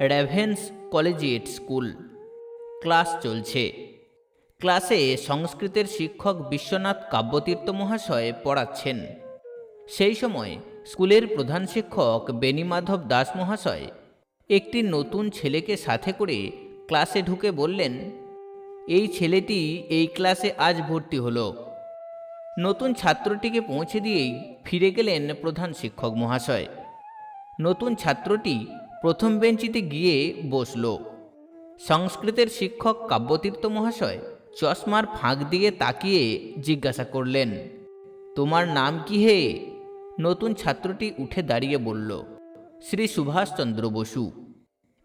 Raven's collegiate school class চলছে। ক্লাসে সংস্কৃতের শিক্ষক বিশ্বনাথ কাব্যতীর্থ মহাশয় পড়াচ্ছেন। সেই সময় স্কুলের প্রধান শিক্ষক বেণীমাধব দাস মহাশয় একটি নতুন ছেলেকে সাথে করে ক্লাসে ঢুকে বললেন, এই ছেলেটি এই ক্লাসে আজ ভর্তি হলো। নতুন ছাত্রটিকে পৌঁছে দিয়েই ফিরে গেলেন প্রধান শিক্ষক মহাশয়। নতুন ছাত্রটি প্রথম বেঞ্চিতে গিয়ে বসল। সংস্কৃতের শিক্ষক কাব্যতীর্থ মহাশয় চশমার ফাঁক দিয়ে তাকিয়ে জিজ্ঞাসা করলেন, তোমার নাম কি হে? নতুন ছাত্রটি উঠে দাঁড়িয়ে বলল, শ্রী সুভাষচন্দ্র বসু।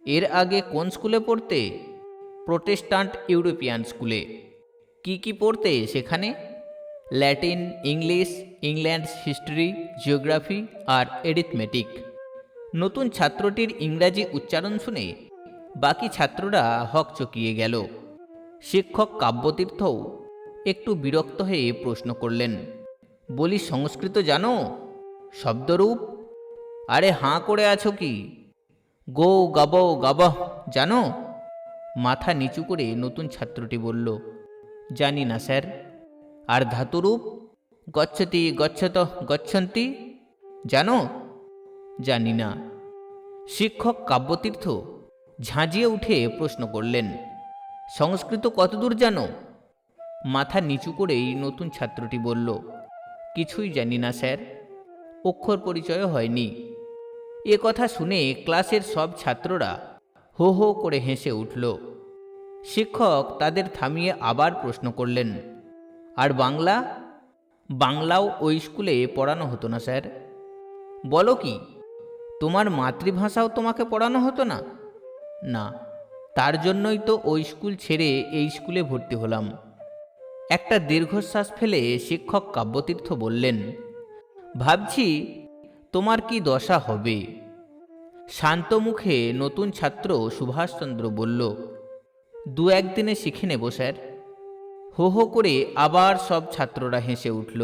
এর আগে কোন স্কুলে পড়তে? প্রোটেস্টান্ট ইউরোপিয়ান স্কুলে। কি কি পড়তে সেখানে? Latin, English, England history, geography আর এরিথমেটিক। নতুন ছাত্রটির ইংরাজি উচ্চারণ শুনে বাকি ছাত্ররা হক চকিয়ে গেল। শিক্ষক কাব্যতীর্থও একটু বিরক্ত হয়ে প্রশ্ন করলেন, বলি সংস্কৃত জানো? শব্দরূপ? আরে হাঁ করে আছো কি? গো গাব গাব, জানো? মাথা নিচু করে নতুন ছাত্রটি বলল, জানি না স্যার। আর ধাতুরূপ? গচ্ছতি গচ্ছত গচ্ছন্তি? জানো? জানি না। শিক্ষক কাব্যতীর্থ ঝাঁঝিয়ে উঠে প্রশ্ন করলেন, সংস্কৃত কতদূর জানো? মাথা নিচু করেই নতুন ছাত্রটি বলল, কিছুই জানি না, স্যার। অক্ষর পরিচয় হয়নি। এ কথা শুনে ক্লাসের সব ছাত্ররা হো হো করে হেসে উঠল। শিক্ষক তাদের থামিয়ে আবার প্রশ্ন করলেন, আর বাংলা? বাংলাও ওই স্কুলে পড়ানো হতো না, স্যার। বলো কি? তোমার মাতৃভাষাও তোমাকে পড়ানো হতো না? না, তার জন্যই তো ওই স্কুল ছেড়ে এই স্কুলে ভর্তি হলাম। একটা দীর্ঘশ্বাস ফেলে শিক্ষক কাব্যতীর্থ বললেন, ভাবছি তোমার কি দশা হবে? শান্ত মুখে নতুন ছাত্র সুভাষচন্দ্র বলল, দু একদিনে শিখে নেব, স্যার। হো হো করে আবার সব ছাত্ররা হেসে উঠল,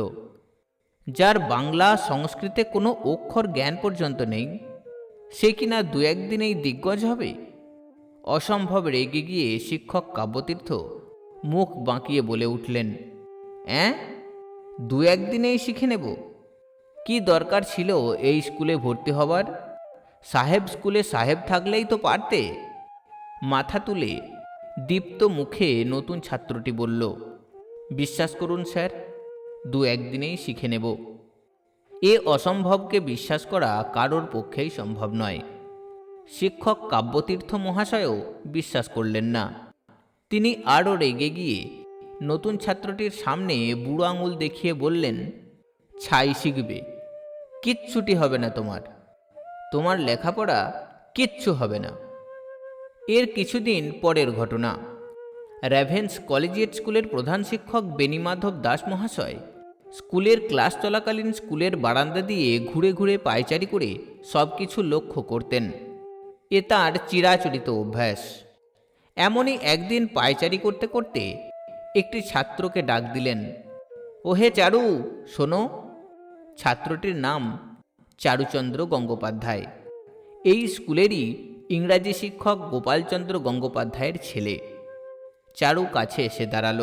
যার বাংলা, সংস্কৃতে কোনো অক্ষর জ্ঞান পর্যন্ত নেই। সে কিনা দু একদিনেই দিগ্গজ হবে? অসম্ভব রেগে গিয়ে শিক্ষক কাব্যতীর্থ মুখ বাঁকিয়ে বলে উঠলেন, অ্যাঁ? দু একদিনেই শিখে নেব। কি দরকার ছিল এই স্কুলে ভর্তি হবার? সাহেব স্কুলে সাহেব থাকলেই তো পারতে। মাথা তুলে দীপ্ত মুখে নতুন ছাত্রটি বলল, বিশ্বাস করুন স্যার, দু একদিনেই শিখে নেব। এ অসম্ভবকে বিশ্বাস করা কারোর পক্ষেই সম্ভব নয়। শিক্ষক কাব্যতীর্থ মহাশয়ও বিশ্বাস করলেন না। তিনি আরও রেগে গিয়ে নতুন ছাত্রটির সামনে বুড়ো আঙুল দেখিয়ে বললেন, ছাই শিখবে। কিচ্ছুটি হবে না তোমার। তোমার লেখাপড়া কিচ্ছু হবে না। এর কিছুদিন পরের ঘটনা। র্যাভেন্স কলেজিয়েট স্কুলের প্রধান শিক্ষক বেণীমাধব দাস মহাশয় স্কুলের ক্লাস চলাকালীন স্কুলের বারান্দা দিয়ে ঘুরে ঘুরে পায়চারি করে সব কিছু লক্ষ্য করতেন। এ তাঁর চিরাচরিত অভ্যাস। এমনই একদিন পায়চারি করতে করতে একটি ছাত্রকে ডাক দিলেন, ওহে চারু, শোনো, ছাত্রটির নাম চারুচন্দ্র গঙ্গোপাধ্যায়। এই স্কুলেরই ইংরাজি শিক্ষক গোপালচন্দ্র গঙ্গোপাধ্যায়ের ছেলে। চারু কাছে এসে দাঁড়াল।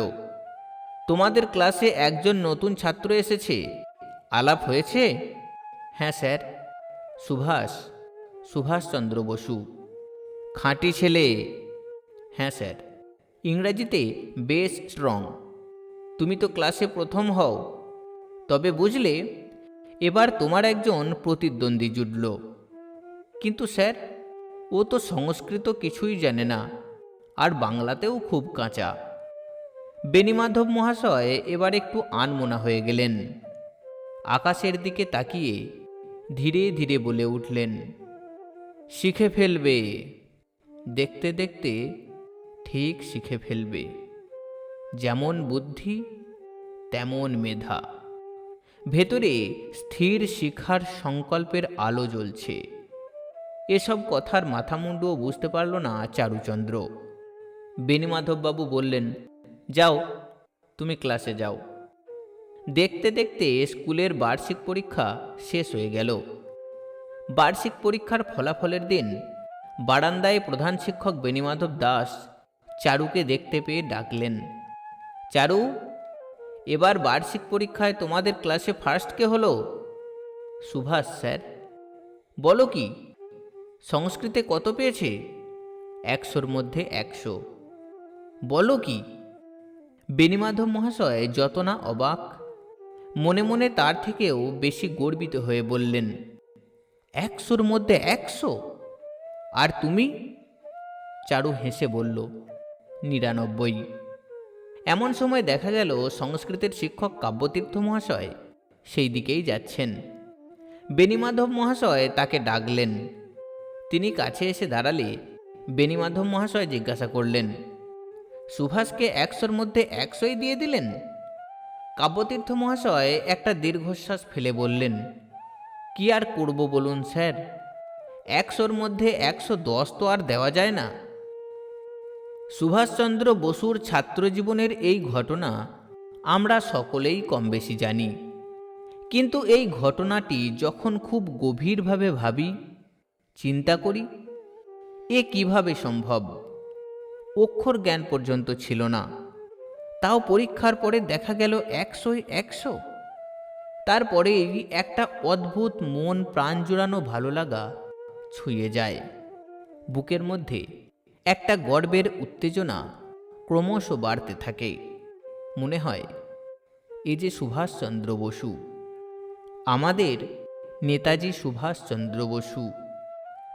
তোমাদের ক্লাসে একজন নতুন ছাত্র এসেছে। আলাপ হয়েছে? হ্যাঁ স্যার। সুভাষ। সুভাষচন্দ্র বসু। খাঁটি ছেলে। হ্যাঁ স্যার। ইংরাজিতে বেশ স্ট্রং তুমি তো ক্লাসে প্রথম হও। তবে বুঝলে, এবার তোমার একজন প্রতিদ্বন্দ্বী জুটল। কিন্তু, স্যার, ও তো সংস্কৃত কিছুই জানে না। আর বাংলাতেও খুব কাঁচা। বেণীমাধব মহাশয় এবার একটু আনমোনা হয়ে গেলেন। আকাশের দিকে তাকিয়ে ধীরে ধীরে বলে উঠলেন, শিখে ফেলবে। দেখতে দেখতে ঠিক শিখে ফেলবে। যেমন বুদ্ধি, তেমন মেধা। ভেতরে স্থির শিখার সংকল্পের আলো জ্বলছে। এসব কথার মাথামুন্ডুও বুঝতে পারল না চারুচন্দ্র। বেণীমাধববাবু বললেন যাও, তুমি ক্লাসে যাও। দেখতে দেখতে স্কুলের বার্ষিক পরীক্ষা শেষ হয়ে গেল। বার্ষিক পরীক্ষার ফলাফলের দিন বারান্দায় প্রধান শিক্ষক বেণীমাধব দাস চারুকে দেখতে পেয়ে ডাকলেন, চারু, এবার বার্ষিক পরীক্ষায় তোমাদের ক্লাসে ফার্স্ট কে হলো? সুভাষ, স্যার। বলো কি, সংস্কৃতে কত পেয়েছে? একশোর মধ্যে একশো। বলো কি বেণীমাধব মহাশয় যত না অবাক। মনে মনে তার থেকেও বেশি গর্বিত হয়ে বললেন, একশোর মধ্যে একশো? আর তুমি? চারু হেসে বলল, নিরানব্বই। এমন সময় দেখা গেল সংস্কৃতের শিক্ষক কাব্যতীর্থ মহাশয় সেই দিকেই যাচ্ছেন। বেণীমাধব মহাশয় তাকে ডাকলেন। তিনি কাছে এসে দাঁড়ালে বেণীমাধব মহাশয় জিজ্ঞাসা করলেন সুভাষকে একশোর মধ্যে একশোই দিয়ে দিলেন? কাব্যতীর্থ মহাশয় একটা দীর্ঘশ্বাস ফেলে বললেন, কি আর করব বলুন স্যার? একশোর মধ্যে একশো দশ তো আর দেওয়া যায় না। সুভাষচন্দ্র বসুর ছাত্রজীবনের এই ঘটনা আমরা সকলেই কম বেশি জানি। কিন্তু এই ঘটনাটি যখন খুব গভীরভাবে ভাবি, চিন্তা করি, এ কীভাবে সম্ভব? অক্ষর জ্ঞান পর্যন্ত ছিল না। তাও পরীক্ষার পরে দেখা গেল একশোয় একশো। তারপরেই একটা অদ্ভুত মন প্রাণ জুড়ানো ভালো লাগা ছুঁয়ে যায়। বুকের মধ্যে একটা গর্বের উত্তেজনা ক্রমশ বাড়তে থাকে। মনে হয়, এ যে সুভাষচন্দ্র বসু। আমাদের নেতাজি সুভাষচন্দ্র বসু।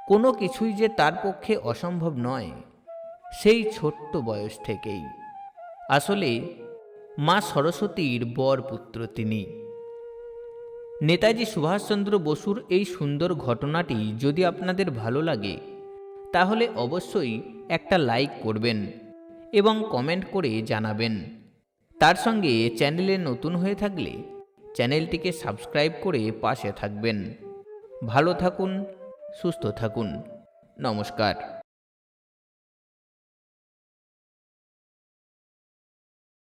কোনো কিছুই যে তার পক্ষে অসম্ভব নয়। সেই ছোট্ট বয়স থেকেই। আসলে মা সরস্বতীর বর পুত্র তিনি। নেতাজি সুভাষচন্দ্র বসুর এই সুন্দর ঘটনাটি যদি আপনাদের ভালো লাগে, তাহলে অবশ্যই একটা লাইক করবেন এবং কমেন্ট করে জানাবেন। তার সঙ্গে চ্যানেলে নতুন হয়ে থাকলে চ্যানেলটিকে সাবস্ক্রাইব করে পাশে থাকবেন। ভালো থাকুন, সুস্থ থাকুন। নমস্কার।